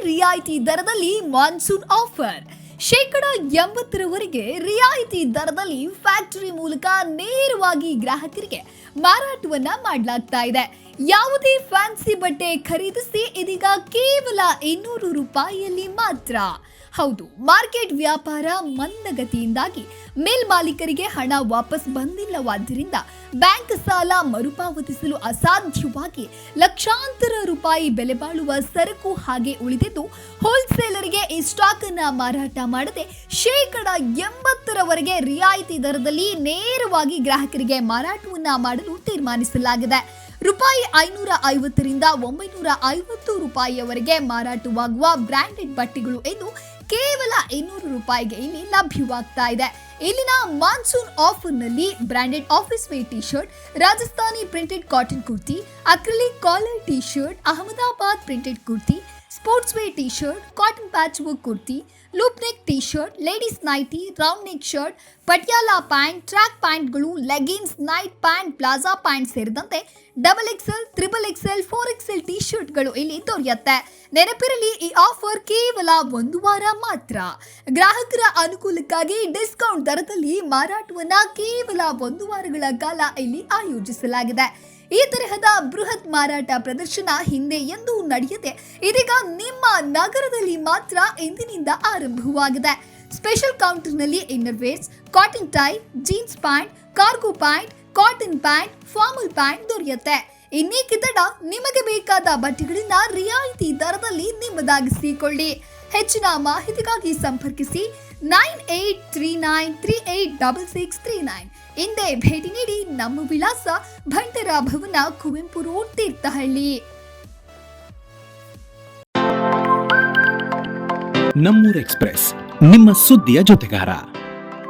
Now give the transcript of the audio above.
ರಿಯಾಯಿತಿ ದರದಲ್ಲಿ monsoon offer. ಶೇಕಡ ಎಂಬತ್ತರವರೆಗೆ ರಿಯಾಯಿತಿ ದರದಲ್ಲಿ ಫ್ಯಾಕ್ಟರಿ ಮೂಲಕ ನೇರವಾಗಿ ಗ್ರಾಹಕರಿಗೆ ಮಾರಾಟವನ್ನ ಮಾಡಲಾಗ್ತಾ ಇದೆ. ಯಾವುದೇ ಫ್ಯಾನ್ಸಿ ಬಟ್ಟೆ ಖರೀದಿಸಿ ಇದೀಗ ಕೇವಲ ಇನ್ನೂರು ರೂಪಾಯಿಯಲ್ಲಿ ಮಾತ್ರ. ಹೌದು, ಮಾರ್ಕೆಟ್ ವ್ಯಾಪಾರ ಮಂದಗತಿಯಿಂದಾಗಿ ಮೇಲ್ ಮಾಲೀಕರಿಗೆ ಹಣ ವಾಪಸ್ ಬಂದಿಲ್ಲವಾದ್ದರಿಂದ ಬ್ಯಾಂಕ್ ಸಾಲ ಮರುಪಾವತಿಸಲು ಅಸಾಧ್ಯವಾಗಿ ಲಕ್ಷಾಂತರ ರೂಪಾಯಿ ಬೆಲೆ ಬಾಳುವ ಸರಕು ಹಾಗೆ ಉಳಿದಿದ್ದು, ಹೋಲ್ಸೇಲರಿಗೆ ಈ ಸ್ಟಾಕ್ ಅನ್ನ ಮಾರಾಟ ಮಾಡದೆ ಶೇಕಡ ಎಂಬತ್ತರವರೆಗೆ ರಿಯಾಯಿತಿ ದರದಲ್ಲಿ ನೇರವಾಗಿ ಗ್ರಾಹಕರಿಗೆ ಮಾರಾಟವನ್ನ ಮಾಡಲು ತೀರ್ಮಾನಿಸಲಾಗಿದೆ. ರೂಪಾಯಿ ಐನೂರ ಐವತ್ತರಿಂದ ಒಂಬೈನೂರ ಐವತ್ತು ರೂಪಾಯಿಯವರೆಗೆ ಮಾರಾಟವಾಗುವ ಬ್ರಾಂಡೆಡ್ ಬಟ್ಟೆಗಳು ಎಂದು ಕೇವಲ ಇನ್ನೂರು ರೂಪಾಯಿಗೆ ಇಲ್ಲಿ ಲಭ್ಯವಾಗ್ತಾ ಇದೆ. ಇಲ್ಲಿನ monsoon ಆಫರ್ನಲ್ಲಿ branded office wear T shirt Rajasthani printed cotton kurti, acrylic collar T shirt Ahmedabad printed kurti, sports wear T shirt cotton patch work kurti loop neck T shirt ladies nighty round neck shirt Patiala pant, track ಪ್ಯಾಂಟ್ಗಳು leggings night pant, palazzo pant ಸೇರಿದಂತೆ double XL, triple XL, four XL T ಶರ್ಟ್ಗಳು ಇಲ್ಲಿ ದೊರೆಯುತ್ತೆ. ನೆನಪಿರಲಿ, ಈ offer ಕೇವಲ ಒಂದು ವಾರ ಮಾತ್ರ. ಗ್ರಾಹಕರ ಅನುಕೂಲಕ್ಕಾಗಿ ಡಿಸ್ಕೌಂಟ್ ದರದಲ್ಲಿ ಮಾರಾಟವನ್ನ ಕೇವಲ ಒಂದು ವಾರಗಳ ಕಾಲ ಇಲ್ಲಿ ಆಯೋಜಿಸಲಾಗಿದೆ. ಈ ತರಹದ ಬೃಹತ್ ಮಾರಾಟ ಪ್ರದರ್ಶನ ಹಿಂದೆ ಎಂದೂ ನಡೆಯದೆ, ಇದೀಗ ನಿಮ್ಮ ನಗರದಲ್ಲಿ ಮಾತ್ರ ಇಂದಿನಿಂದ ಆರಂಭವಾಗಿದೆ. Special ಕೌಂಟರ್ನಲ್ಲಿ inner wears cotton tie jeans pant cargo pant cotton pant formal pant ದೊರೆಯುತ್ತೆ. ಇನ್ನೇಕೆ ತಡ ನಿಮಗೆ ಬೇಕಾದ ಬಟ್ಟೆಗಳಿಂದ ರಿಯಾಯಿತಿ ದರದಲ್ಲಿ ನಿಮ್ಮದಾಗಿಸಿಕೊಳ್ಳಿ. ಹೆಚ್ಚಿನ ಮಾಹಿತಿಗಾಗಿ ಸಂಪರ್ಕಿಸಿ nine eight three nine three eight double six three nine. ಹಿಂದೆ ಭೇಟಿ ನೀಡಿ ನಮ್ಮ ವಿಳಾಸ ಭಂಡರ ಭವನ ಕುವೆಂಪು ರೋಡ್ ತೀರ್ಥಹಳ್ಳಿ. ನಮ್ಮೂರ್ ಎಕ್ಸ್ಪ್ರೆಸ್. ನಿಮ್ಮ ಸುದ್ದಿಯ ಜೊತೆಗಾರ.